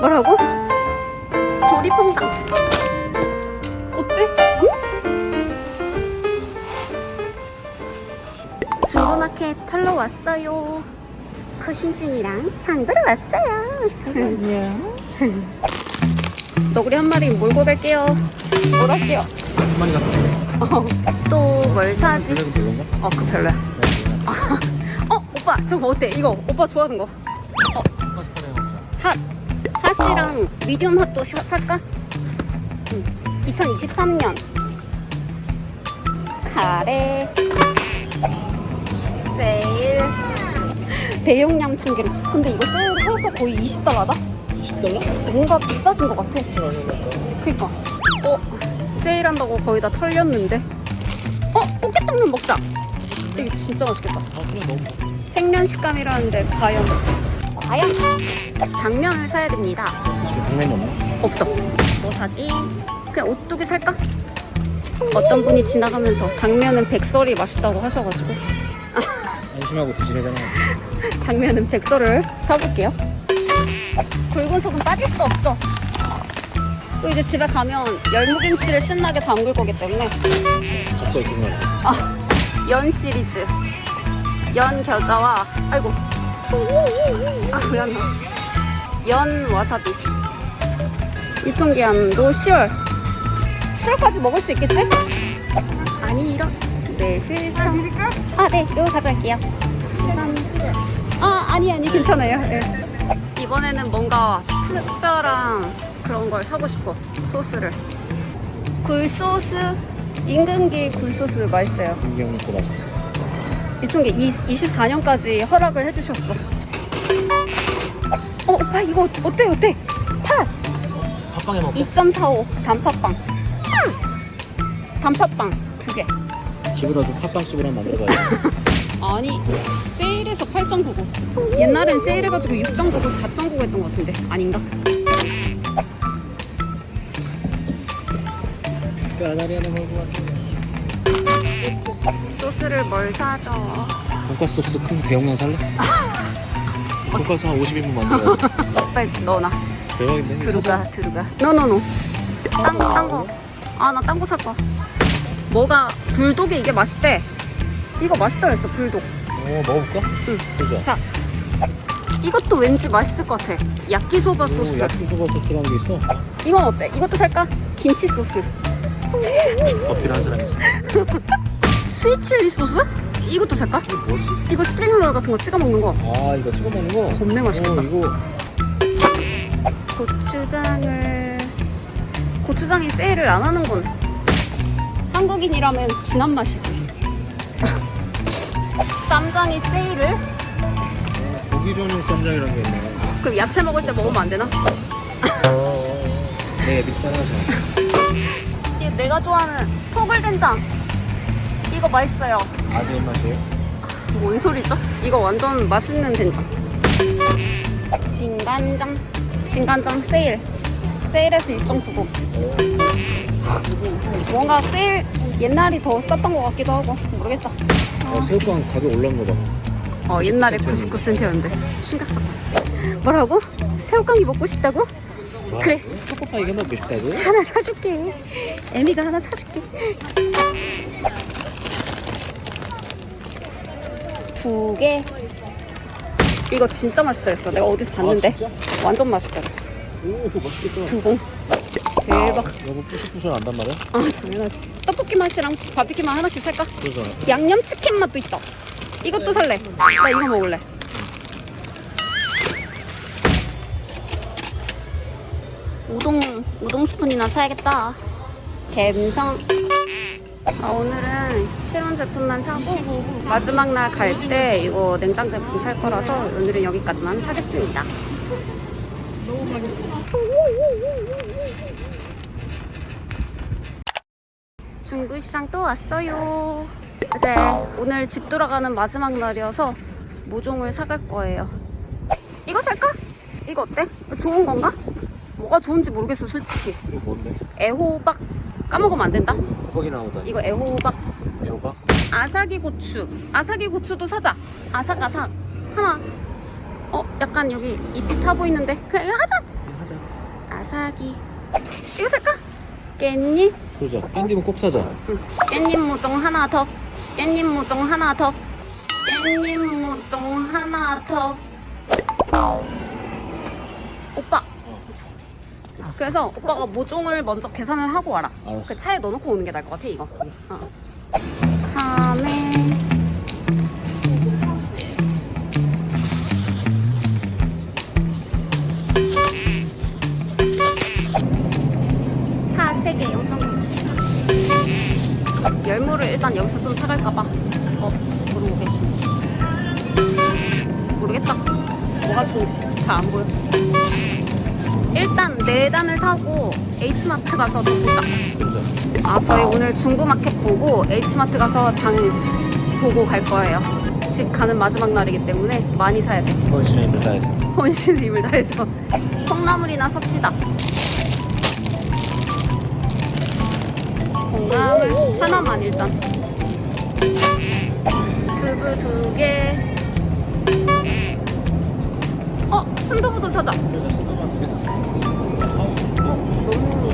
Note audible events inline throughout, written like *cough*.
뭐라고? 조리퐁당. 어때? 중고마켓 털러 왔어요. 커신진이랑 장보러 왔어요. 너구리 한 마리 몰고 갈게요. 몰할게요. 한 마리 같은 또뭘 사지? 그래도 별론가? 어, 그 별로야. *laughs* 어, 오빠, 저거 어때? 이거 오빠 좋아하는 거. 먹자 핫, 핫이랑 미디움 핫도 사- 살까? 응. 2023년 카레 세일 대용량 참기름. 근데 이거 세일해서 거의 20달러다? 20달러? 뭔가 비싸진 것 같아. 그니까. 어, 세일한다고 거의 다 털렸는데. 어, 꽃게탕면 먹자. 이게 진짜 맛있겠다. 아 생면 식감이라는데 과연 과연 당면을 사야 됩니다. 집에 당면이 없나? 없어. 뭐 사지? 그냥 오뚜기 살까? 어떤 분이 지나가면서 당면은 백설이 맛있다고 하셔가지고 *laughs* 안심하고 드시래잖아 당면은 백설을 사볼게요. 굵은 속은 빠질 수 없죠. 또 이제 집에 가면 열무김치를 신나게 담글 거기 때문에 거 아, 연 시리즈 연 겨자와 아이고 아 왜 안 나? 연 와사비. 유통기한도 10월. 10월까지 먹을 수 있겠지? 아니 이런. 네 실청 아네 이거 가져갈게요. 감사합니다 아 아니 아니 괜찮아요. 예. 이번에는 뭔가 특별한 그런 걸 사고 싶어 소스를. 굴소스 임금기 굴소스 맛있어요. 이게 맛있지 유통기 24년까지 허락을 해주셨어. 어, 오빠 이거 어때 어때? 팥 팥빵에 먹고 2.45 단팥빵. 단팥빵 두 개. 집으로 좀 팥빵집을 한번 만들어봐야 *laughs* 아니 세일해서 8.99. 옛날엔 세일해가지고 6.99, 4.99 했던 것 같은데 아닌가? 까나리 하나 먹고 왔습니다 소스를 뭘 사죠? 돈가스 소스 큰 대용량 살래? *laughs* 돈가스 한 50인분 만들어야 돼 빨리 넣어놔. 대박인데? 들어가 들어가. 노노노. 딴, 딴 거. 아 나 딴 거 살 거야. 뭐가 불독이 이게 맛있대. 이거 맛있다 그랬어 불독. 어 먹어볼까? 응. 보자 자, 이것도 왠지 맛있을 것 같아. 야끼소바 소스. 야끼소바 소스라는 게 있어 이건 어때? 이것도 살까? 김치 소스. 어필 한 있어 스위칠리 소스? 이것도 살까? 이게 뭐지? 이거 스프링롤 같은 거 찍어 먹는 거. 아 이거 찍어 먹는 거? 겁내 맛있겠다. 어, 이거 고추장을 고추장이 세일을 안 하는군. 한국인이라면 진한 맛이지. *laughs* 쌈장이 세일을? 고기 전용 쌈장이라는 게 있네 그럼 야채 먹을 때 먹으면 안 되나? 네 밑단하자 *laughs* 이게 내가 좋아하는 토글 된장. 이거 맛있어요. 아재 입맛이에요? 뭔 소리죠? 이거 완전 맛있는 된장. 진간장. 진간장 세일. 세일해서 6.99. 뭔가 세일 옛날이 더 쌌던 것 같기도 하고 모르겠다. 어, 새우깡 가격 올라온 거 봐. 어 옛날에 99 99센트였는데 충격 샀다. 뭐라고? 새우깡이 먹고 싶다고? 와, 그래. 초코파이 이게 먹고 싶다고? 하나 사줄게. 에미가 하나 사줄게. 두 개. 이거 진짜 맛있다 그랬어. 내가 어디서 봤는데. 아, 진짜? 완전 맛있다 그랬어. 오 맛있겠다. 두 공. 대박. 여보 뿌시뿌시 안단 말이야? 아 당연하지. 떡볶이 맛이랑 바비큐 맛 하나씩 살까? 그러잖아. 양념 치킨 맛도 있다. 이것도 살래. 나 이거 먹을래. 우동 우동 스푼이나 사야겠다. 갬성. 아, 오늘은 실온 제품만 사고 마지막 날 갈 때 이거 냉장 제품 살 거라서 오늘은 여기까지만 사겠습니다. 중구시장 또 왔어요. 이제 오늘 집 돌아가는 마지막 날이어서 모종을 사갈 거예요. 이거 살까? 이거 어때? 좋은 건가? 뭐가 좋은지 모르겠어 솔직히. 이거 뭔데? 애호박 까먹으면 안 된다. 거기 나오다. 이거 애호박 애호박? 아사기 고추. 아사기 고추도 사자. 아삭아삭 하나. 어 약간 여기 잎이 타 보이는데 그냥 이거 하자. 하자. 아사기. 이거 살까? 깻잎. 그러자. 깻잎은 꼭 사자. 응. 깻잎 무종 하나 더. 깻잎 무종 하나 더. 깻잎 무종 하나 더. 오빠. 그래서 오빠가 모종을 먼저 계산을 하고 와라. 알았어. 그 차에 넣어놓고 오는 게 나을 것 같아 이거. 어. 참외. 파 3개 0.9 열무를 일단 여기서 좀 사갈까봐 어? 모르고 계시 모르겠다 뭐가 좋은지 잘 안 보여 일단 네 단을 사고 H마트 가서 또 보자. 아 저희 오늘 중고마켓 보고 H마트 가서 장 보고 갈 거예요 집 가는 마지막 날이기 때문에 많이 사야 돼 헌신의 힘을 다해서. 혼신을 힘을 다해서 콩나물이나 삽시다. 콩나물 하나만 일단. 두부 두 개. 어 순두부도 사자.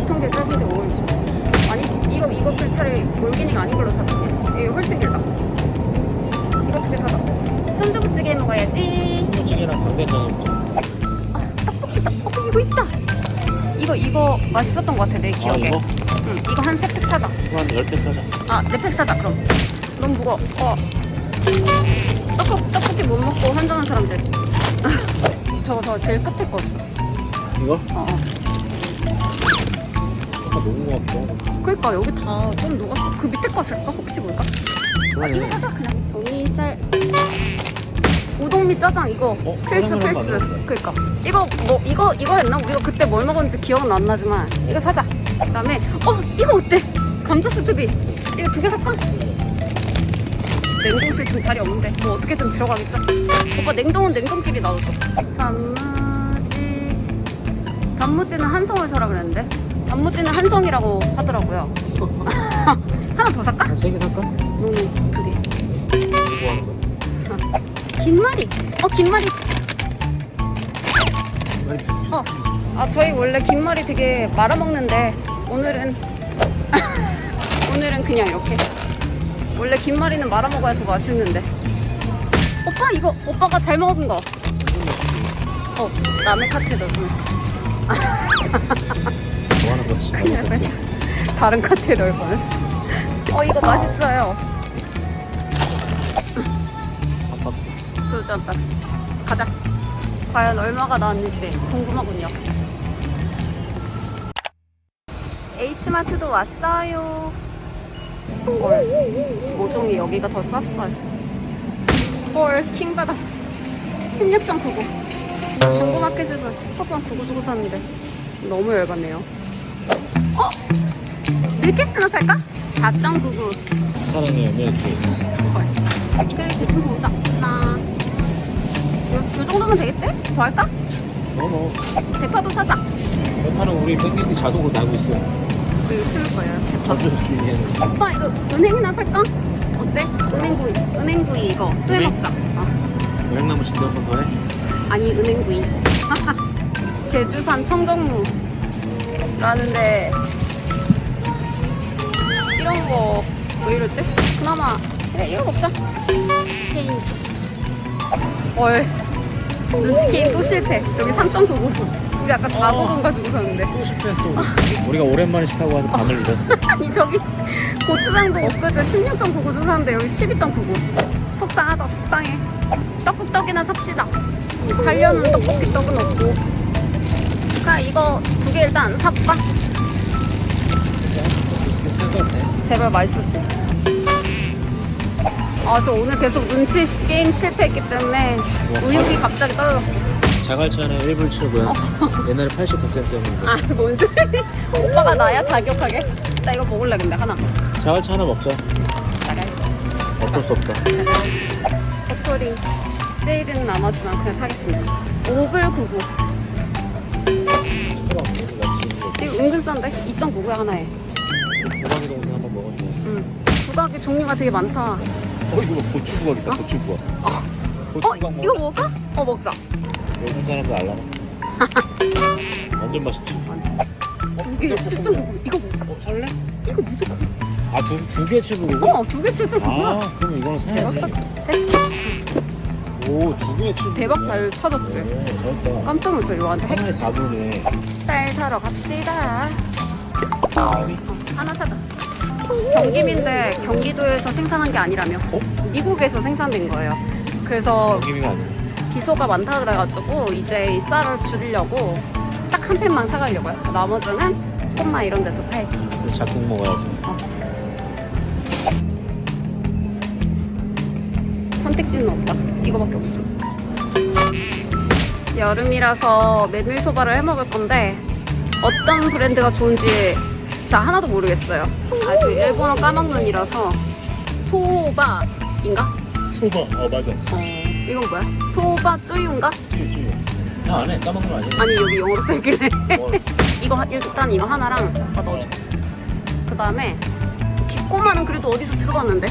유통기한 짧은데 오일지. 아니 이거 이거 그 차라리 볼기닝 아닌 걸로 사자. 이게 훨씬 길다. 이거 두 개 사자. 순두부찌개 먹어야지. 찌개랑 강된장을 먹자. 아, 떡볶이 떡 어, 이거 있다. 이거 이거 맛있었던 것 같아 내 아, 기억에. 이거? 응, 이거 한 세 팩 사자. 이거 한 10팩 사자. 아, 네 팩 사자 그럼. 너무 무거워. 어. 떡볶 떡볶이 못 먹고 환장한 사람들. *laughs* 저거 저 제일 끝에 거. 이거? 어, 어. 아까 녹은 거 같기도 하고. 그러니까 여기 다 좀 녹았어. 그 밑에 거 살까? 혹시 뭘까? 아, 이거 사자 그냥. 동이살. 우동 미 짜장 이거 어, 필수 필수. 그러니까 이거 뭐 이거 이거였나? 우리가 그때 뭘 먹었는지 기억은 안 나지만 이거 사자. 그다음에 어 이거 어때? 감자 수제비 이거 두 개 살까? 냉동실 좀 자리 없는데 뭐 어떻게든 들어가겠죠? 오빠 냉동은 냉동끼리 놔뒀어. 단무지 단무지는 한성을 사라 그랬는데 단무지는 한성이라고 하더라고요. *laughs* 하나 더 살까? 한 3개 살까? 노노 두 개. 뭐 하는 거야? 김말이. 어 김말이. 어. 아 저희 원래 김말이 되게 말아 먹는데 오늘은 *laughs* 오늘은 그냥 이렇게. 원래 김말이는 말아 먹어야 더 맛있는데. 오빠 이거 오빠가 잘 먹은 거. 어 남의 카트에 넣고 있어. 뭐 하는 거지? 다른 카트에 넣을 뻔했어. 어 이거 맛있어요. 한 박스. 소주 한 박스. 가자. 과연 얼마가 나왔는지 궁금하군요. H마트도 왔어요. 헐. 모종이 여기가 더 쌌어요. 헐, 킹받아. 16.99. 중고마켓에서 19.99 주고 샀는데 너무 열받네요. 어? 밀키스나 살까? 4.99. 사랑해요, 밀키스. 헐. 그래, 대충 보자. 하나. 요, 요 정도면 되겠지? 더 할까? 어머. 대파도 사자. 대파는 우리 펭귄이 자동으로 나고 있어. 이거 심을 거예요. 대파. 전주 주위에는. 오빠 이거 은행이나 살까? 어때? 은행구이. 은행구이 이거 또 은행? 해먹자. 어. 여행나무 진대 한번 더 해? 아니 은행구이. *laughs* 제주산 청정무. 라는데 이런 거 왜 이러지? 그나마 그래 이거 먹자. 체인지. 헐. 눈치 게임 또 실패. 여기 3.99. 우리 아까 499 가지고 샀는데. 또 실패했어. 우리. 우리가 오랜만에 시타고 와서 밤을 잃었어. *laughs* 아니 저기 고추장도 엊그제 16.99주 샀는데 여기 12.99 속상하다 속상해 떡국떡이나 삽시다 살려는 떡볶이 떡은 없고 그러니까 이거 두 개 일단 사볼까? 제발 맛있었으면 아 저 오늘 계속 눈치 시- 게임 실패했기 때문에 의욕이 갑자기 떨어졌어 자갈차는 1불 7고요. 옛날에 89센트였는데. 아 뭔 소리 오빠가 나야 다격하게? 나 이거 먹을래 근데 하나 자갈차 하나 먹자. 나가야지 어쩔 수 없다. 포토링 세일은 안 하지만 그냥 사겠습니다 5불 99 이거 은근 싼데? 2.99야 하나에 고양이 동생 한번 먹어줘. 응. 부각이 종류가 되게 많다 어 이거 고추 부각 있다. 고추부각. 어? 고추 부각 어? 이거 먹을까? 어 먹자 요즘 사람들 알라나? *laughs* 완전 맛있지? 이게 7.99 이거 뭐 어, 살래? 이거 무조건 아, 두, 두개 799? 어두 개 7.99야 아, 그럼 이거는 사야지. 사 됐어 오, 두 개에 799. 대박 잘 찾았지 오, 잘했다. 깜짝 놀랐어 이거 완전 핵 하나에 4분에. 쌀 사러 갑시다. 어, 하나 사자. 경김인데 경기도에서 생산한 게 아니라며. 어? 미국에서 생산된 거예요. 그래서. 비소가 많다 그래가지고 이제 이 쌀을 줄이려고 딱한 팩만 사가려고요. 나머지는 홈마 이런 데서 사야지. 작곡 먹어야지. 선택지는 없다. 이거밖에 없어. 여름이라서 메밀소바를 해 먹을 건데 어떤 브랜드가 좋은지 자 하나도 모르겠어요. 아직 일본어 까먹는이라서 소바인가? 소바. 어, 맞아. 어 이건 뭐야? 소바 쭈유인가? 찌유, 찌유. 다안 해. 까먹는 거 아니야? 아니 여기 영어로 써있길래 어, *laughs* 이거 하- 일단 이거 하나랑 오빠 넣어줘. 그 다음에 기꼬마는 그래도 어디서 들어봤는데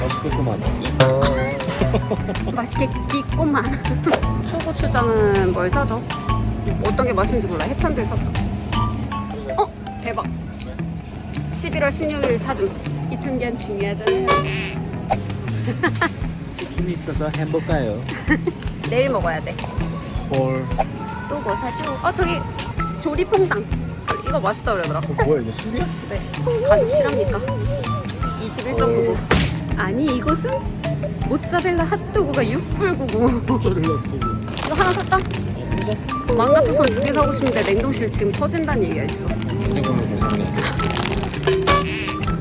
맛있겠구만. *laughs* 맛있게 기꼬만 *laughs* 초고추장은 뭘 사죠? 어떤 게 맛있는지 몰라 해찬들 사자 어? 대박 11월 16일 찾음 이틀간 중요하잖아요 *laughs* 치킨이 있어서 햄버거요. 내일 먹어야 헐. 돼또 뭐 사줘? 어 저기 조리퐁당 이거 맛있다 그러더라 어, 뭐야, 이거 술이야? 네 가격 실합니까? 21.99 아니 이것은 모짜렐라 핫도그가 6불 99 쪼를 놔두고. 이거 하나 샀다? 맘 같아서 두 개 사고 싶은데 냉동실 지금 터진다는 얘기가 있어 언제 보면 괜찮네.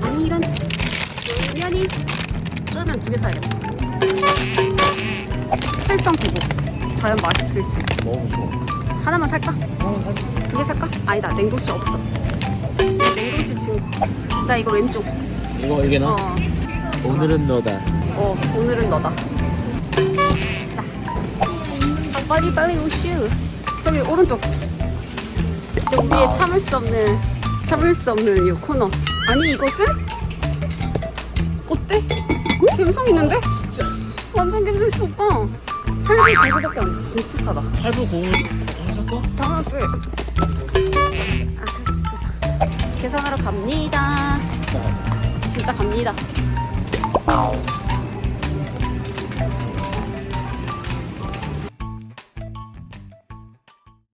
아니 이런 면이 쩌면 두개 사야겠다 7.99 과연 맛있을지. 하나만 살까? 하나 사지. 두개 살까? 아니다 냉동실 없어 냉동실 지금 나 이거 왼쪽 이거, 이게 나? 어, 오늘은 너다. 어 오늘은 너다 싸 아, 빨리 빨리 오슈 저기 오른쪽 우리의 참을 수 없는 참을 수 없는 이 코너 아니 이것은 어때? 감성 있는데? 진짜. 완전 감성 있어 오빠 800 900밖에 안 돼. 진짜 싸다 8부 공을 하나 살까? 당연하지 아, 계산. 계산하러 갑니다 자, 진짜 갑니다